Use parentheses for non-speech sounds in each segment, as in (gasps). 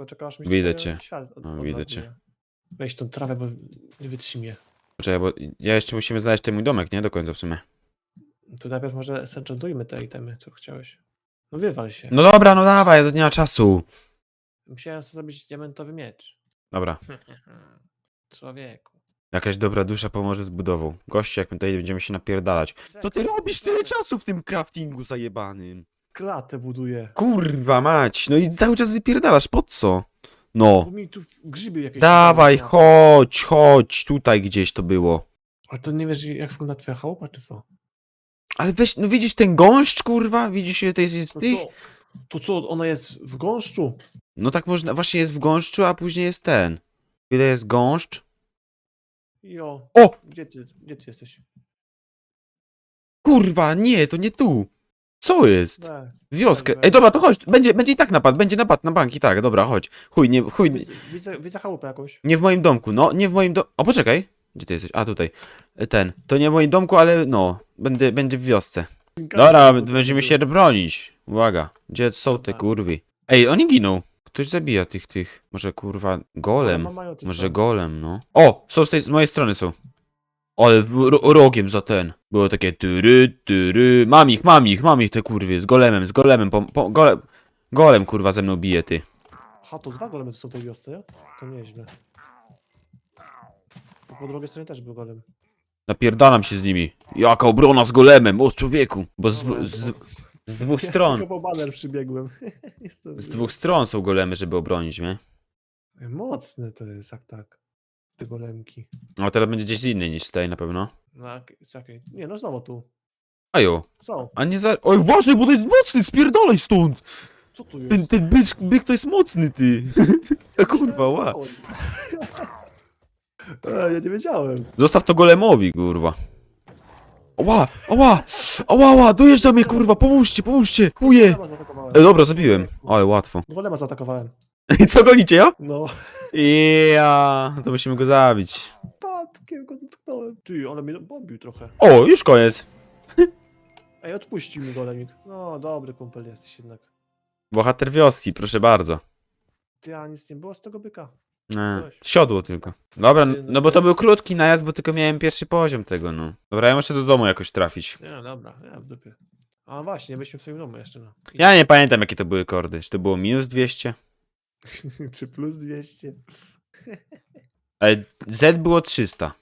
tylko czekam aż mi się Widzę cię. Świat od, No, widzę odładuje. Weź tą trawę, bo nie wytrzymie. Poczekaj, bo ja jeszcze musimy znaleźć ten mój domek, nie? Do końca w sumie. To najpierw może enchantujmy te itemy, co chciałeś. No wywal się. No dobra, no dawaj, nie ma czasu. Musiałem sobie zrobić diamentowy miecz. Dobra. (laughs) Człowieku. Jakaś dobra dusza pomoże z budową. Goście, jak my tutaj będziemy się napierdalać. Co ty robisz tyle czasu w tym craftingu zajebanym? Klatę buduję. Kurwa mać, no i cały czas wypierdalasz, po co? No. Bo mi tu grzyby jakieś... Dawaj, chodź. chodź, tutaj gdzieś to było. A to nie wiesz, jak wygląda twoja chałupa, czy co? Ale weź, no widzisz ten gąszcz, kurwa? Widzisz ile to jest, jest No tych? co? To co, ona jest w gąszczu? No tak można, właśnie jest w gąszczu, a później jest ten. Ile jest gąszcz? Jo. O! Gdzie ty, gdzie ty jesteś? Kurwa, nie, to nie tu. Co jest? We. Wioskę. Ej, dobra, to chodź, będzie, będzie i tak napad, będzie napad na bank i tak, dobra, chodź. Chuj, nie, chuj, nie, Widzę, widzę, widzę chałupę jakąś. nie w moim domku, no, nie w moim domku. O, poczekaj. Gdzie ty jesteś? A, tutaj. Ten. To nie w moim domku, ale no, będę, będzie w wiosce. Dobra, będziemy się bronić. Uwaga, gdzie są te kurwy? Ej, oni giną. Ktoś zabija tych, tych. Może kurwa, golem. Może golem, no. O, są z tej, z mojej strony są. Ale ro, rogiem za ten. Było takie tyry, tyry. Mam ich, mam ich, mam ich te kurwy. Z golemem, z golemem. Po, po, golem, golem kurwa ze mną bije ty. Ha, to dwa golemy są w tej wiosce, ja? To nieźle. Bo po drugiej stronie też był golem. Napierdalam się z nimi. Jaka obrona z golemem, o człowieku. Bo z, dwu, z, to- z dwóch Ja stron. tylko po baner przybiegłem. (laughs) Z dwóch stron są golemy, żeby obronić mnie. Mocny to jest, jak tak. Te golemki. A teraz będzie gdzieś inny niż tutaj na pewno. No, jak- czekaj. Nie, no znowu tu. Ajo, Są. a nie za... Oj, uważaj, bo to jest mocny, spierdalaj stąd! Co tu jest? Ten, ten byk, byk to jest mocny, ty. A (laughs) kurwa, ła. E, ja nie wiedziałem. Zostaw to golemowi, kurwa. Ała, ała, ała, ała, dojeżdża mnie, kurwa, pomóżcie, pomóżcie, chuje. Golema zaatakowałem. E, dobra, zabiłem. Ale łatwo. Golema zaatakowałem. (laughs) I co, gonicie, ja? No. Ja, to musimy go zabić. Patkiem go dotknąłem. Ty, ale mnie bombił trochę. O, już koniec. (laughs) Ej, odpuścił mi golemik. No, dobry kumpel jesteś jednak. Bohater wioski, proszę bardzo. Ty, a nic nie było z tego byka. Nie, Coś. siodło tylko. Dobra, Ty, no bo to był krótki najazd, bo tylko miałem pierwszy poziom tego, no. Dobra, ja muszę do domu jakoś trafić. Nie, dobra, ja w dupie. A właśnie, byliśmy w swoim domu jeszcze, no. I- Ja nie pamiętam, jakie to były kordy. Czy to było minus 200? (laughs) Czy plus 200? Ale Z było 300.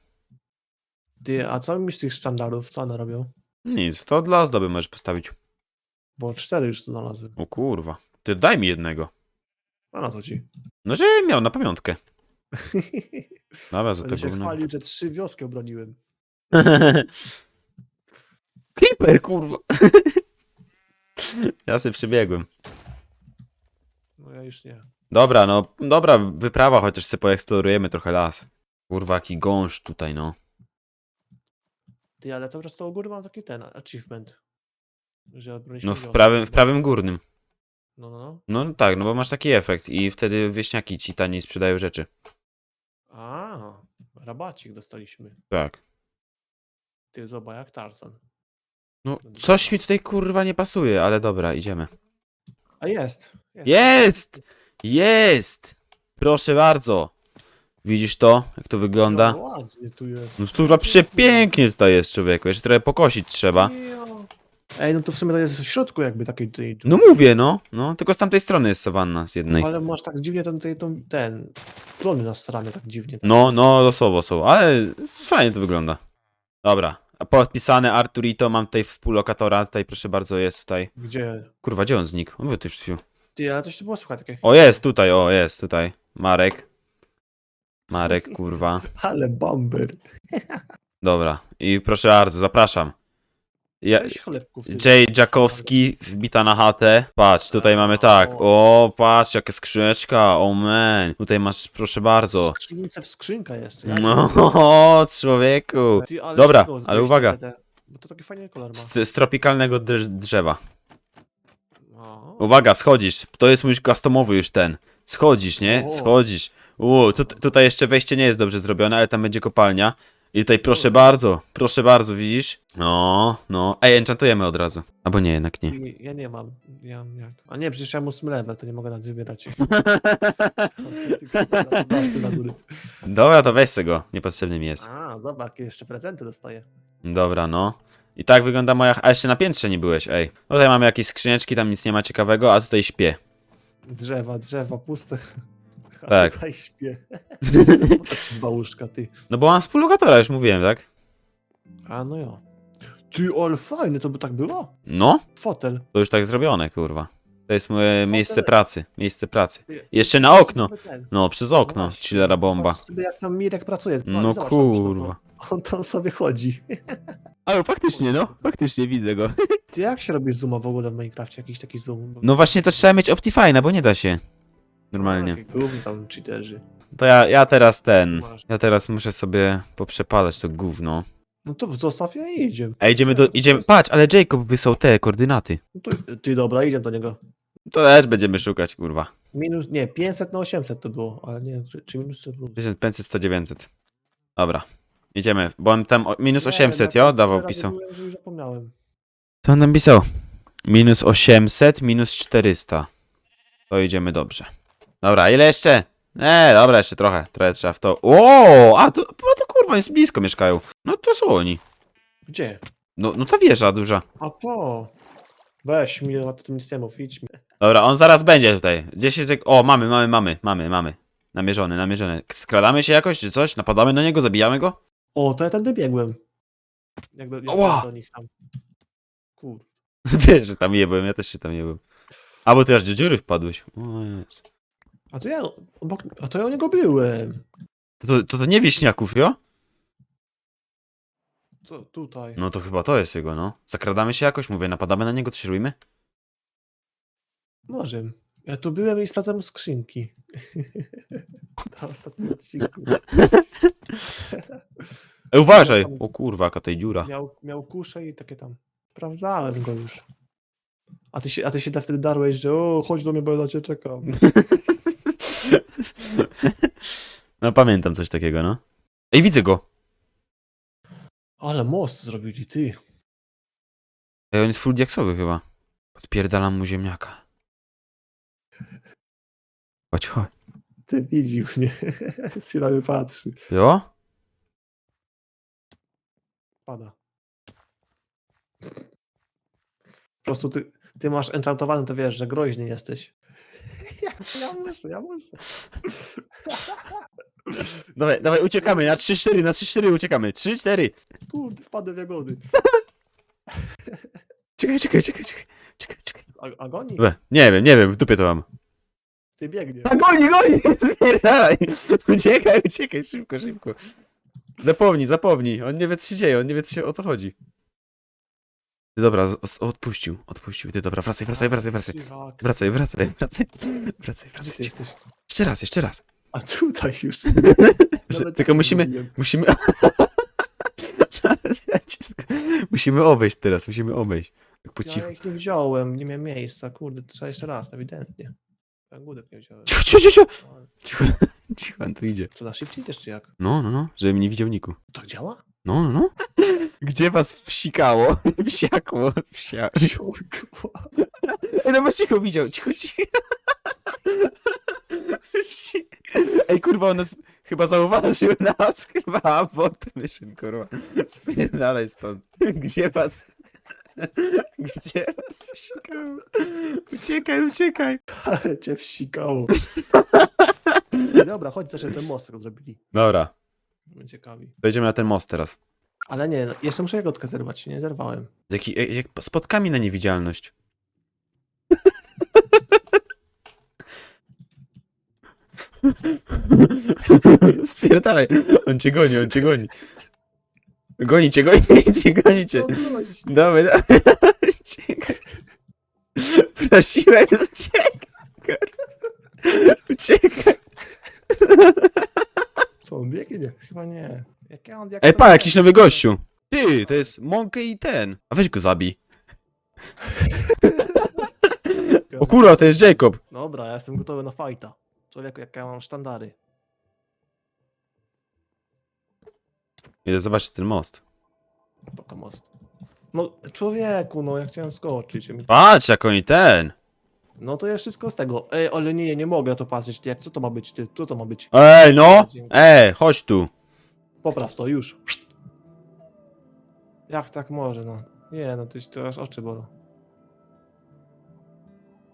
Ty, a co mi z tych sztandarów, co one robią? Nic, to dla ozdoby możesz postawić. Bo cztery już tu znalazłem. O kurwa. Ty daj mi jednego. A na to ci. No, że miał na pamiątkę. (laughs) Dobra, za Będę to się gówno. chwalił, że trzy wioski obroniłem. (laughs) Creeper, kurwa. ja sobie przebiegłem. No ja już nie. Dobra, no, dobra, wyprawa, chociaż sobie poeksplorujemy trochę las. Kurwa, jaki gąszcz tutaj, no. Ty, ale cały czas to u góry mam taki ten, achievement. Że obroniliśmy No, w prawym, w prawym górnym. No, no, no. No tak, no bo masz taki efekt i wtedy wieśniaki ci taniej sprzedają rzeczy. A, rabacik dostaliśmy. Tak. Ty, zobacz, jak Tarzan. No, coś mi tutaj kurwa nie pasuje, ale dobra, idziemy. A jest. Jest! Jest! Proszę bardzo. Widzisz to? Jak to wygląda? No, ładnie tu jest. No kurwa przepięknie tutaj jest człowieku, jeszcze trochę pokosić trzeba. Ej, no to w sumie to jest w środku jakby takiej tej No mówię, no. No, tylko z tamtej strony jest sawanna z jednej. Ale masz tak dziwnie ten, ten, ten, ten plony na stronie tak dziwnie. Tak. No, no, losowo są, ale fajnie to wygląda. Dobra. A podpisane Arturito, mam tutaj współlokatora, tutaj proszę bardzo, jest tutaj. Gdzie? Kurwa, gdzie on znikł? On był tutaj przed chwilą. Ty, ale coś tu było słychać takie. O, jest tutaj, o, jest tutaj. Marek. Marek, kurwa. (laughs) Ale bamber. (laughs) Dobra. I proszę bardzo, zapraszam. Ja, Cześć chlebków. ty. Jay Jackowski, wbita na chatę. Patrz, tutaj mamy tak. O, patrz, jaka skrzyneczka. O man. Tutaj masz, proszę bardzo. Skrzynce w skrzynka jest. No, (laughs) człowieku. Ty, ale Dobra, z ale zrobiłeś uwaga. te- te- Bo to taki fajny kolor ma. Z, z tropikalnego drz- drzewa. Uwaga, schodzisz. To jest mój customowy już ten. Schodzisz, nie? Schodzisz. U, tu, tutaj jeszcze wejście nie jest dobrze zrobione, ale tam będzie kopalnia. I tutaj proszę bardzo, proszę bardzo, widzisz? No, no. Ej, enchantujemy od razu. Albo nie, jednak nie. Ja nie mam. Ja jak. A nie, przecież ja mam level, to nie mogę nawet wybierać. Masz (laughs) ty lazuryt. (laughs) Dobra, to weź se go. Niepotrzebny mi jest. A, zobacz, jakie jeszcze prezenty dostaję. Dobra, no. I tak wygląda moja... A jeszcze na piętrze nie byłeś, ej. Tutaj mamy jakieś skrzyneczki, tam nic nie ma ciekawego, a tutaj śpię. Drzewa, drzewa puste. (laughs) A Tak. tutaj śpię. (laughs) Dwa łóżka, ty. No bo mam współlokatora, już mówiłem, tak? A no jo. Ty, ale fajny, to by tak było? No, Fotel. to już tak zrobione, kurwa. To jest moje Co miejsce pracy. Miejsce pracy. Jeszcze na okno. Sobie ten. No, przez okno. właśnie, Chillera bomba. patrz sobie, jak tam Mirek pracuje. No Zobacz, tam, kurwa. On tam sobie chodzi. (laughs) Ale faktycznie, no. Faktycznie widzę go. (laughs) Ty jak się robi zooma w ogóle w Minecrafcie? Jakiś taki zoom? No właśnie to trzeba mieć Optifine'a, bo nie da się. Normalnie. Takie gówno tam cheaterzy. To ja, ja teraz ten. Ja teraz muszę sobie poprzepalać to gówno. No to zostaw je i idziemy. A idziemy do. Idziemy. Patrz, ale Jacob wysłał te koordynaty. No to, ty dobra, idziemy do niego. To też będziemy szukać, kurwa. Minus, nie, 500 na 800 to było, ale nie czy, czy minus 100 było. 1500, 100, 900. Dobra. Idziemy, bo on tam o- minus Nie, 800, ja jo? Dawał, tyle razy pisał. byłem, że już zapomniałem. To on nam pisał. Minus 800, minus 400. To idziemy dobrze. Dobra, ile jeszcze? Nie, dobra, jeszcze trochę. Trochę trzeba w to. O, a to, no to kurwa, jest blisko mieszkają. No to są oni. Gdzie? No, no ta wieża duża. A to. Weź mi, o tym nic nie mów, idź mi. Dobra, on zaraz będzie tutaj. Gdzieś jest jak... O, mamy, mamy, mamy, mamy, mamy. Namierzony, namierzony. Skradamy się jakoś, czy coś? Napadamy na niego, zabijamy go? O, to ja tędy biegłem. Jak do, jak Ała! do nich tam. Kur. (laughs) Też się tam jebłem, ja też się tam jebłem. Albo ty aż do dziury wpadłeś. O jest. A to ja obok, a to ja u niego byłem. To, to, to, to nie wieśniaków, jo? To, tutaj. No to chyba to jest jego, no. Zakradamy się jakoś, mówię, napadamy na niego, coś robimy? Może. Ja tu byłem i sprawdzam skrzynki. (laughs) Na ostatnim odcinku. (laughs) Uważaj! O kurwa, jaka tej dziura. Miał, miał kuszę i takie tam. Sprawdzałem go już. A ty się, a ty się wtedy darłeś, że o, chodź do mnie, bo ja na cię czekam. (laughs) No pamiętam coś takiego, no. Ej, widzę go! Ale most zrobili, ty. Ej, on jest full diaksowy chyba. Podpierdalam mu ziemniaka. Chodź, chodź. Ty widził mnie. (laughs) mnie patrzy. Jo? Pada. Po prostu ty, ty masz enchantowany, to wiesz, że groźny jesteś. (laughs) Ja, ja muszę, ja muszę. (laughs) Dawaj, dawaj, uciekamy, na 3-4, na 3-4 uciekamy. 3-4! Kurde, wpadłem w jagody. (laughs) Czekaj, czekaj, czekaj, czekaj. Czekaj, czekaj. A, agoni? Dobra, nie wiem, nie wiem, w dupie to mam. Ty biegnie. A goni, (laughs) goni! Spierdalaj! Uciekaj, uciekaj, szybko, szybko. Zapomnij, zapomnij. On nie wie, co się dzieje, on nie wie, co się, o co chodzi. Ty, dobra, z- z- odpuścił, odpuścił. Ty, dobra, wracaj, wracaj, wracaj, wracaj. Dziwak. Wracaj, wracaj, wracaj. Wracaj, Gdzie wracaj. jesteś? Jeszcze raz, jeszcze raz. A tutaj już. (laughs) Nawet Tylko musimy, musimy... (laughs) Nacisk. musimy obejść teraz, musimy obejść. Tak po cichu. Ja ich nie wziąłem, nie miałem miejsca, kurde, trzeba jeszcze raz, ewidentnie. Jagódek nie wziąłem. Cicho, cicho, cicho, Ale cicho. (laughs) Cicho, on tu idzie. Co na szybciej też czy jak? No, no, no, żebym nie widział niku. Tak działa? No, no, no. Gdzie was wsikało? Wsiakło, wsia... Ciągło. Ej, no bo cicho widział, cicho, cicho. Wsi- Ej, kurwa, on nas chyba zauważył nas, chyba, bo ty myszyn, kurwa. Spierdalaj stąd. Gdzie was... Gdzie was wsikało? Uciekaj, uciekaj. Ale cię wsikało. Dobra, chodź, zresztą ten most zrobili. Dobra, ciekawi. wejdziemy na ten most teraz. Ale nie, no, jeszcze muszę jagódkę zerwać, nie zerwałem. Jaki, jak, jak spotkami na niewidzialność. (laughs) Spierdalaj. On cię goni, on cię goni. Goni cię, goni (laughs) cię, goni cię. Dawaj, dawaj. (laughs) Uciekaj. Prosiłem, uciekaj. Uciekaj. Co, on biegnie? Chyba nie. Jak ja on, jak Ej, to pa, jakiś nowy gościu. Ty, to jest Monkey i ten. A weź go zabij. O kurwa, to jest Jacob. Dobra, ja jestem gotowy na fajta. Człowieku, jak ja mam sztandary. Idę zobaczyć ten most. Paka most. No człowieku, no ja chciałem skoczyć. Patrz, jak oni ten. No to jest wszystko z tego. Ej, ale nie, nie mogę na to patrzeć. Jak, co to ma być, ty? Co to ma być? Ej, no! Ej, chodź tu. Popraw to, już. Jak tak może, no? Nie, no to, to aż oczy bolą.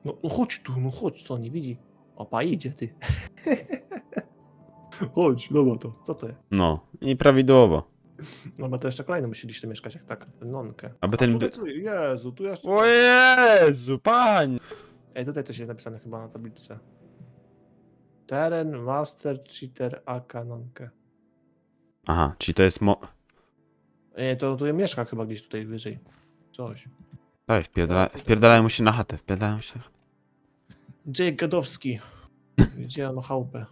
No, no chodź tu, no chodź, co nie widzi? Opa, idzie, ty. (laughs) chodź, dobra to, co to jest? No, i prawidłowo. No bo to jeszcze kolejny musieliście mieszkać, jak tak, nonkę. Aby A ten... tutaj, co- Jezu, tu jeszcze... O Jezu, pań! Ej, tutaj coś jest napisane chyba na tabliczce. Teren, master, cheater, aka, nonkę. Aha, czyli to jest mo... Ej, to tu mieszka chyba gdzieś tutaj wyżej. Coś. Daj, wpierdala... wpierdalają mu się na chatę, wpierdalają się. Jake Gadowski. Ma chałupę?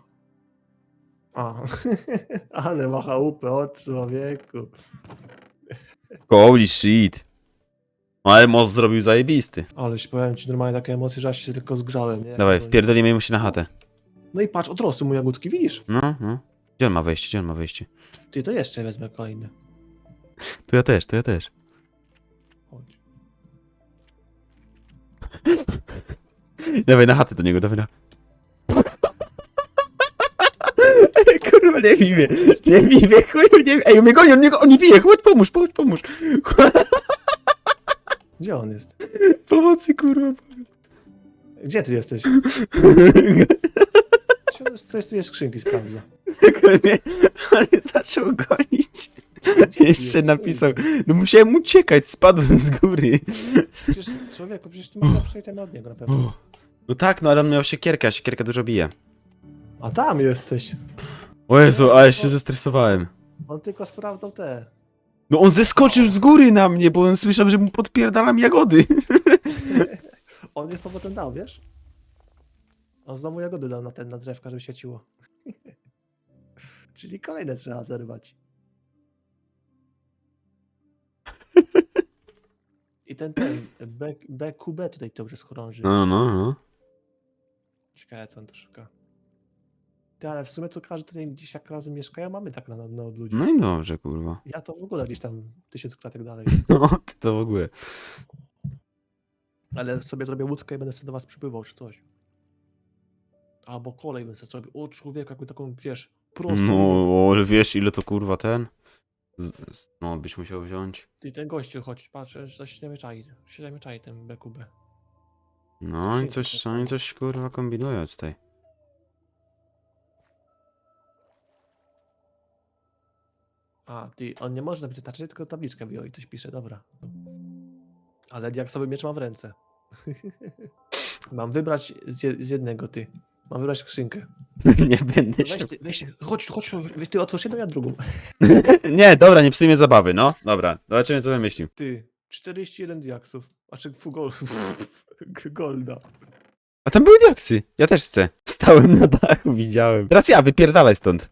A, (laughs) ale ma chałupę, o człowieku. Holy shit. Ale most zrobił zajebisty. Ale się powiem ci normalnie takie emocje, że aż się tylko zgrzałem, nie? Dawaj, No wpierdolimy mu się na chatę. No i patrz, odrosły mu jagódki, widzisz? No, no. Gdzie on ma wejście, gdzie on ma wejście? Ty, to jeszcze wezmę kolejny. To ja też, to ja też. Chodź. (laughs) Dawaj na chatę do niego, dawaj na... Kurwa, nie bij mnie, nie bij mnie, chuj, nie bij. Ej, on mnie goni, on mnie, go- on mnie bije, chodź, pomóż, pomóż, pomóż. Gdzie on jest? Pomocy, kurwa. Gdzie ty jesteś? To jest, tu jest skrzynki, sprawdza. On mnie zaczął gonić. Jeszcze napisał, no musiałem uciekać, spadłem z góry. Przecież, człowieku, przecież ty masz lepsze itemy od niego na pewno. No tak, no ale on miał siekierkę, a siekierka dużo bije. A tam jesteś. O Jezu, ale się zestresowałem. On tylko sprawdzał te. No on zeskoczył z góry na mnie, bo on słyszał, że mu podpierdalam jagody. (laughs) On jest powrotem dał, wiesz? On znowu jagody dał na ten, na drzewka, żeby świeciło. (laughs) Czyli kolejne trzeba zerwać. (laughs) I ten, ten, B, BQB tutaj to już chorąży. No, no, no. Ciekawe, co on tu szuka. Ty, ale w sumie to każdy tutaj gdzieś jak razem mieszkają, mamy tak na, na od ludzi. No i dobrze, kurwa. Ja to w ogóle gdzieś tam tysiąc klatek dalej. (laughs) No, ty to w ogóle. Ale sobie zrobię łódkę i będę sobie do was przypływał, czy coś. Albo kolej będę sobie zrobił. O człowiek, jakby taką, wiesz, prostą. No, ale wiesz ile to kurwa ten? Z- z- No, byś musiał wziąć. Ty, ten gościu, chodź, patrz, się nie czai. Się nie czai ten BQB. No i Skrzynka coś, oni coś kurwa kombinują tutaj. A, ty, on nie może napisać tylko tabliczkę wyjął i coś pisze, dobra. Ale diaksowy miecz mam w ręce. (laughs) mam wybrać z, je, z jednego, ty. Mam wybrać skrzynkę. (laughs) Nie będę się... Weź, ty, weź, chodź, chodź, ty otwórz jedną, ja drugą. (laughs) Nie, dobra, nie psujmy zabawy, no. Dobra, zobaczymy co wymyślił. Ty, 41 diaksów. Znaczy, fu, gol, (laughs) golda. A tam były diaksy. Ja też chcę. Stałem na dachu, widziałem. Teraz ja, wypierdalaj stąd.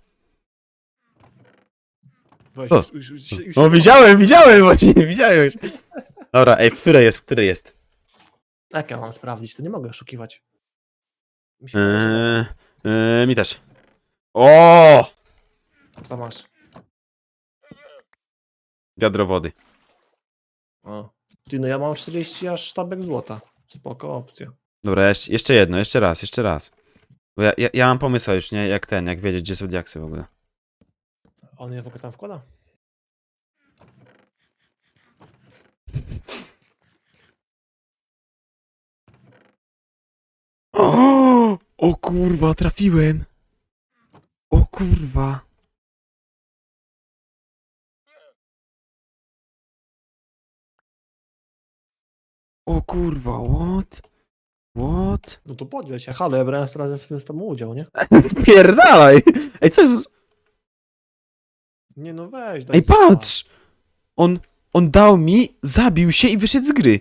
Weź, O. już, już, już, już, O, widziałem, widziałem właśnie, widziałem już. Dobra, ej, w której jest, w której jest? Jak ja mam sprawdzić? To nie mogę oszukiwać. Mi się Eee, eee, mi też. O! Co masz? Wiadro wody. O. Ty, no ja mam 40 aż sztabek złota. Spoko opcja. Dobra, jeszcze, jeszcze jedno, jeszcze raz, jeszcze raz. Bo ja, ja, ja mam pomysł już, nie? Jak ten, jak wiedzieć, gdzie są diaksy w ogóle. On je w ogóle tam wkłada? O, (gasps) o kurwa, trafiłem. O kurwa. O kurwa, what? What? No to podziel się. Halo, ja brałem razem w tym z tobą udział, nie? (laughs) Spierdalaj! Ej, co jest? Nie no weź. daj Ej, patrz! On, on dał mi, zabił się i wyszedł z gry.